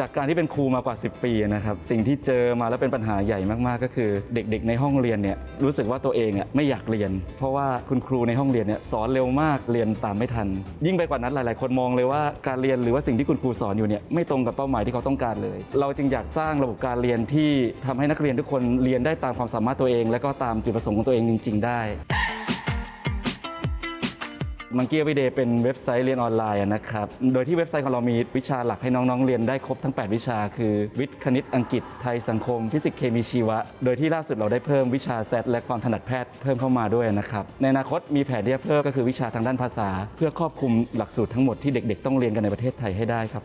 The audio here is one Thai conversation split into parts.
จากการที่เป็นครูมากว่า 10 ปีนะครับสิ่งที่เจอมาแล้วเป็นปัญหาใหญ่มากๆ ก็คือ เด็กๆ ในห้องเรียนเนี่ยรู้สึกว่าตัวเองอะไม่อยากเรียน เพราะว่าคุณครูในห้องเรียนเนี่ยสอนเร็วมากเรียนตามไม่ทัน ยิ่งไปกว่านั้นหลาย ๆ คนมองเลยว่าการเรียนหรือว่าสิ่งที่คุณครูสอนอยู่เนี่ยไม่ตรงกับเป้าหมายที่เขาต้องการเลย เราจึงอยากสร้างระบบการเรียนที่ทำให้นักเรียนทุกคนเรียนได้ตามความสามารถตัวเอง และก็ตามจุดประสงค์ของตัวเองจริง ๆ ได้ มังกี้วิเดย์เป็นเว็บไซต์เรียนออนไลน์นะครับ โดยที่เว็บไซต์ของเรามีวิชาหลักให้น้องๆเรียนได้ครบทั้ง 8 วิชา คือวิทย์คณิตอังกฤษไทยสังคม ฟิสิกส์เคมีชีวะ โดยที่ล่าสุดเราได้เพิ่มวิชาแซดและความถนัดแพทย์เพิ่มเข้ามาด้วยนะครับในอนาคตมีแผนที่จะเพิ่มก็คือวิชาทางด้านภาษา เพื่อครอบคลุมหลักสูตรทั้งหมดที่เด็ก ๆ ต้องเรียนกันในประเทศไทยให้ได้ครับ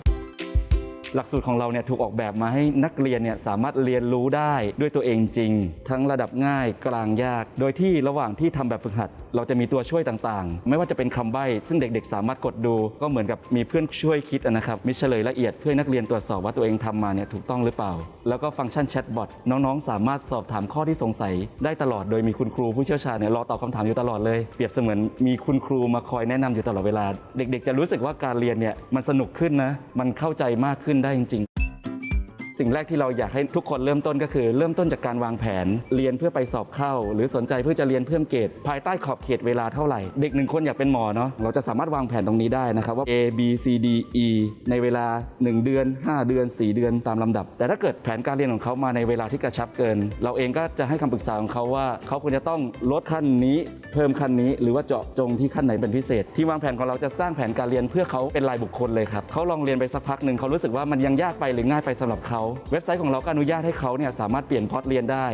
หลักสูตรของเราเนี่ยถูกออกแบบมาให้นักเรียนเนี่ยสามารถเรียนรู้ได้ด้วยตัวเองจริง ทั้งระดับง่ายกลางยาก โดยที่ระหว่างที่ทำแบบฝึกหัดเราจะมีตัวช่วยต่างๆ ไม่ว่าจะเป็นคำใบ้ซึ่งเด็ก ๆ สามารถกดดู ก็เหมือนกับมีเพื่อนช่วยคิดนะครับมีเฉลยละเอียดเพื่อนักเรียนตรวจสอบว่าตัวเองทำมาเนี่ยถูกต้องหรือเปล่า แล้วก็ฟังก์ชันแชทบอทน้องๆ สามารถสอบถามข้อที่สงสัย ได้ตลอดโดยมีคุณครูผู้เชี่ยวชาญเนี่ยรอตอบคำถามอยู่ตลอดเลยเปรียบเสมือนมีคุณครูมาคอยแนะนำอยู่ตลอดเวลา เด็ก ๆ จะรู้สึกว่าการเรียนเนี่ยมันสนุกขึ้นนะมันเข้าใจมากขึ้นได้จริง สิ่งแรกที่เราอยากให้ทุกคนเริ่มต้นก็คือ เริ่มต้นจากการวางแผน เรียนเพื่อไปสอบเข้า หรือสนใจเพื่อจะเรียนเพิ่มเกรดภายใต้ขอบเขตเวลาเท่าไหร่ เด็กหนึ่งคนอยากเป็นหมอเนาะเราจะสามารถวางแผนตรงนี้ได้นะครับว่า A B C D E ในเวลา 1 เดือน 5 เดือน 4 เดือนตามลำดับ แต่ถ้าเกิดแผนการเรียนของเขามาในเวลาที่กระชับเกิน เราเองก็จะให้คำปรึกษาของเขาว่าเขาควรจะต้องลดขั้นนี้เพิ่มขั้นนี้ หรือว่าเจาะจงที่ขั้นไหนเป็นพิเศษ ที่วางแผนของเราจะสร้างแผนการเรียนเพื่อเขาเป็นรายบุคคลเลยครับเขาลองเรียนไปสักพักหนึ่งเขารู้สึกว่ามันยังยากไปหรือง่ายไปสำหรับเขาเว็บไซต์ของเราก็อนุญาตให้เขาเนี่ยสามารถเปลี่ยนพอร์ตเรียนได้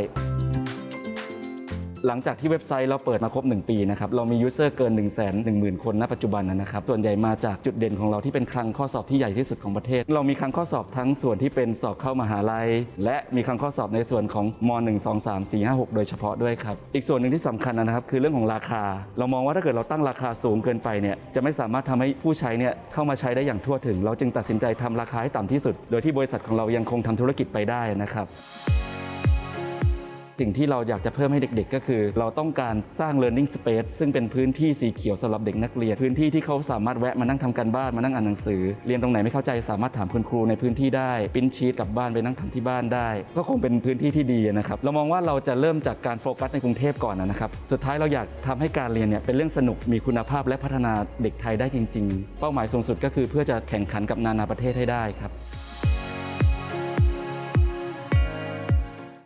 หลังจากที่เว็บไซต์เราเปิดมาครบ 1 ปีนะครับเรามียูเซอร์เกิน 1 1 0 0 0 0 คนณปัจจุบันนะครับส่วนใหญ่มาจากจุดเด่นของเราที่เป็นคลังข้อสอบที่ใหญ่ที่สุดของประเทศ เรามีคลังข้อสอบทั้งส่วนที่เป็นสอบเข้ามหาลัย และมีคลังข้อสอบในส่วนของม 1 2 3 4 5 6 โดยเฉพาะด้วยครับอีกส่วนหนึ่งที่สำคัญนะครับคือเรื่องของราคา เรามองว่าถ้าเกิดเราตั้งราคาสูงเกินไปเนี่ยจะไม่สามารถทำให้ผู้ใช้เนี่ยเข้ามาใช้ได้อย่างทั่วถึง เราจึงตัดสินใจทำราคาให้ต่ำที่สุด โดยที่บริษัทของเรายังคงทำธุรกิจไปได้นะครับ สิ่งที่เราอยากจะเพิ่มให้เด็กๆ ก็คือ เราต้องการสร้าง learning space ซึ่งเป็นพื้นที่สีเขียวสำหรับเด็กนักเรียน พื้นที่ที่เขาสามารถแวะมานั่งทำการบ้านมานั่งอ่านหนังสือ เรียนตรงไหนไม่เข้าใจสามารถถามคุณครูในพื้นที่ได้ปิ้นชีตกลับบ้านไปนั่งทำที่บ้านได้ ก็คงเป็นพื้นที่ที่ดีนะครับเรามองว่าเราจะเริ่มจากการโฟกัสในกรุงเทพก่อนนะครับสุดท้ายเราอยากทำให้การเรียนเนี่ยเป็นเรื่องสนุกมีคุณภาพและพัฒนาเด็กไทยได้จริง ๆ เป้าหมายสูงสุดก็คือเพื่อจะแข่งขันกับนานาประเทศให้ได้ครับ